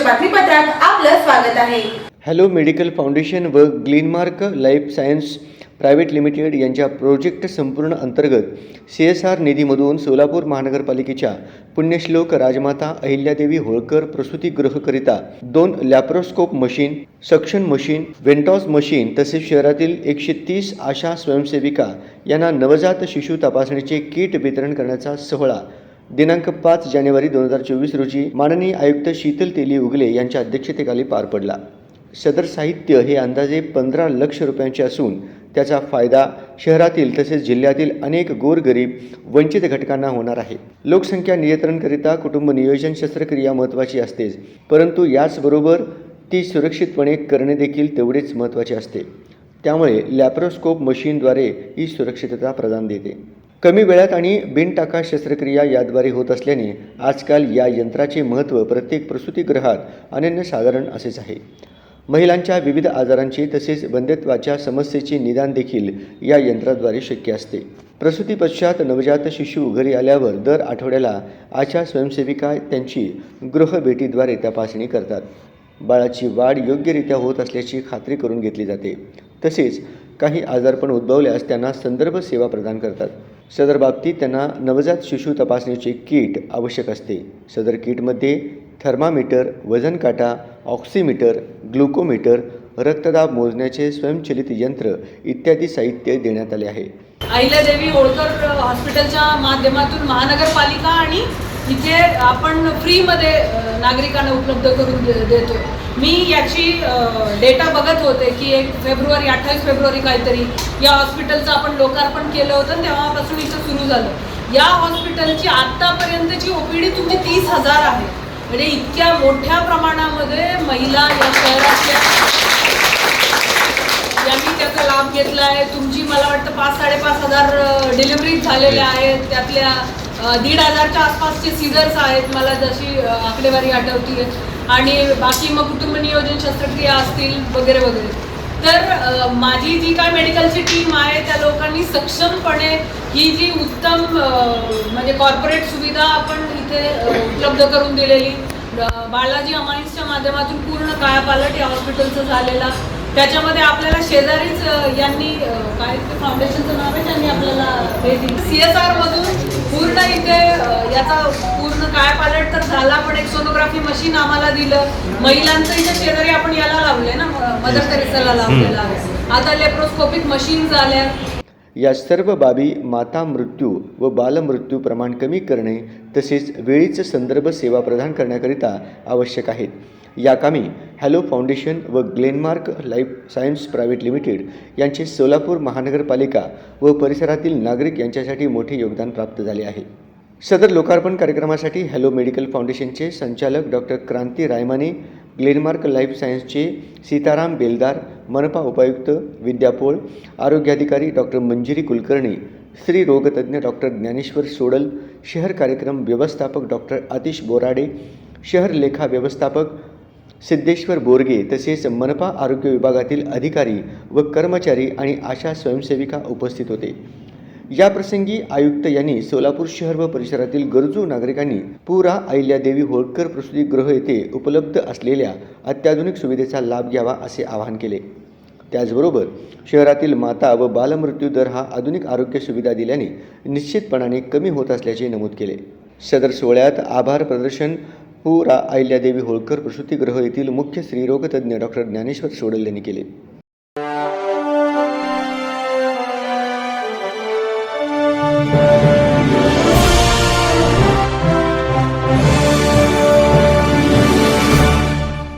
बातमीपत्रात आपलं स्वागत आहे. हॅलो मेडिकल फाउंडेशन व Glenmark life science private limited यांच्या प्रोजेक्ट संपूर्ण अंतर्गत सी एस आर निधीमधून सोलापूर महानगरपालिकेच्या पुण्यश्लोक राजमाता अहिल्यादेवी होळकर प्रसूतीगृहकरिता दोन laparoscope machine suction machine ventouse machine तसेच शहरातील एकशे तीस आशा स्वयंसेविका यांना नवजात शिशु तपासणीचे किट वितरण करण्याचा सोहळा. दिनांक पाच जानेवारी दोन हजार चोवीस रोजी माननीय आयुक्त शीतल तेली उगले यांच्या अध्यक्षतेखाली पार पडला. सदर साहित्य हे अंदाजे पंधरा लक्ष रुपयांचे असून त्याचा फायदा शहरातील तसेच जिल्ह्यातील अनेक गोरगरीब वंचित घटकांना होणार आहे. लोकसंख्या नियंत्रणकरिता कुटुंब नियोजन शस्त्रक्रिया महत्त्वाची असतेच परंतु याचबरोबर ती सुरक्षितपणे करणे देखील तेवढेच महत्त्वाचे असते. त्यामुळे लॅप्रोस्कोप मशीनद्वारे ही सुरक्षितता प्रदान देते. कमी वेळात आणि बिनटाका शस्त्रक्रिया याद्वारे होत असल्याने आजकाल या यंत्राचे महत्त्व प्रत्येक प्रसूतीगृहात अनन्यसाधारण असेच आहे. महिलांच्या विविध आजारांची तसेच बंधत्वाच्या समस्येचे निदान देखील या यंत्राद्वारे शक्य असते. प्रसूतीपश्चात नवजात शिशू घरी आल्यावर दर आठवड्याला आशा स्वयंसेविका त्यांची गृहभेटीद्वारे तपासणी करतात. बाळाची वाढ योग्यरित्या होत असल्याची खात्री करून घेतली जाते. तसेच काही आजारपण उद्भवल्यास त्यांना संदर्भ सेवा प्रदान करतात. सदर बाबतीत त्यांना नवजात शिशु तपासणीचे किट आवश्यक असते. सदर किटमध्ये थर्मामीटर वजन काटा ऑक्सिमीटर ग्लुकोमीटर रक्तदाब मोजण्याचे स्वयंचलित यंत्र इत्यादी साहित्य देण्यात आले आहे. अहिल्यादेवी होळकर हॉस्पिटलच्या माध्यमातून महानगरपालिका आणि इथे आपण फ्रीमध्ये नागरिकांना उपलब्ध करून दे- देतो मी याची डेटा बघत होते की एक फेब्रुवारी अठ्ठावीस फेब्रुवारी काहीतरी या हॉस्पिटलचं आपण लोकार्पण केलं होतं तेव्हापासून इथं सुरू झालं. या हॉस्पिटलची आत्तापर्यंतची ओपीडी तुमची तीस हजार आहे. म्हणजे इतक्या मोठ्या प्रमाणामध्ये महिला या शहरातल्या यांनी त्याचा लाभ घेतला आहे. तुमची मला वाटतं पाच साडेपाच हजार डिलिव्हरी झालेल्या आहेत. त्यातल्या दीड हजारच्या आसपासचे सीझर्स आहेत. मला जशी आकडेवारी आठवती आणि बाकी मग कुटुंब नियोजन शस्त्रक्रिया असतील वगैरे वगैरे. तर माझी जी काय मेडिकलची टीम आहे त्या लोकांनी सक्षमपणे ही जी उत्तम म्हणजे कॉर्पोरेट सुविधा आपण इथे उपलब्ध करून दिलेली. बालाजी अमाईन्सच्या माध्यमातून पूर्ण कायापालट या हॉस्पिटलचं झालेला. त्याच्यामध्ये आपल्याला शेजारीच यांनी काय फाउंडेशनचं नाव आहे त्यांनी आपल्याला हे दिलं. सी एस आर मधून पूर्ण इथे याचा पूर्ण कायापालट तर झाला पण एक सोनोग्राफी मशीन आम्हाला दिलं. महिलांचं इथे शेजारी आपण याला लावले ना मदर तेरेसाला लावलेला आता लेप्रोस्कोपिक मशीन झाल्या. या सर्व बाबी माता मृत्यू व बालमृत्यू प्रमाण कमी करणे तसेच वेळीच संदर्भ सेवा प्रदान करण्याकरिता आवश्यक आहेत. या कामी हॅलो फाउंडेशन व Glenmark life science private limited यांचे सोलापूर महानगरपालिका व परिसरातील नागरिक यांच्यासाठी मोठे योगदान प्राप्त झाले आहे. सदर लोकार्पण कार्यक्रमासाठी हॅलो मेडिकल फाउंडेशनचे संचालक डॉक्टर क्रांती रायमाने ग्लेनमार्क लाईफ सायन्सचे सीताराम बेलदार मनपा उपायुक्त विद्यापोळ आरोग्याधिकारी डॉक्टर मंजिरी कुलकर्णी स्त्री रोगतज्ज्ञ डॉक्टर ज्ञानेश्वर सोडल शहर कार्यक्रम व्यवस्थापक डॉक्टर आतिश बोराडे शहर लेखा व्यवस्थापक सिद्धेश्वर बोरगे तसेच मनपा आरोग्य विभागातील अधिकारी व कर्मचारी आणि आशा स्वयंसेविका उपस्थित होते. या प्रसंगी आयुक्त यांनी सोलापूर शहर व परिसरातील गरजू नागरिकांनी पुरा अहिल्यादेवी होळकर प्रसूतीगृह येथे उपलब्ध असलेल्या अत्याधुनिक सुविधेचा लाभ घ्यावा असे आवाहन केले. त्याचबरोबर शहरातील माता व बालमृत्यू दर हा आधुनिक आरोग्य सुविधा दिल्याने निश्चितपणाने कमी होत असल्याचे नमूद केले. सदर सोहळ्यात आभार प्रदर्शन पुरा अहिल्यादेवी होळकर प्रसूतीगृह येथील मुख्य स्त्रीरोगतज्ञ डॉक्टर ज्ञानेश्वर सोडल यांनी केले.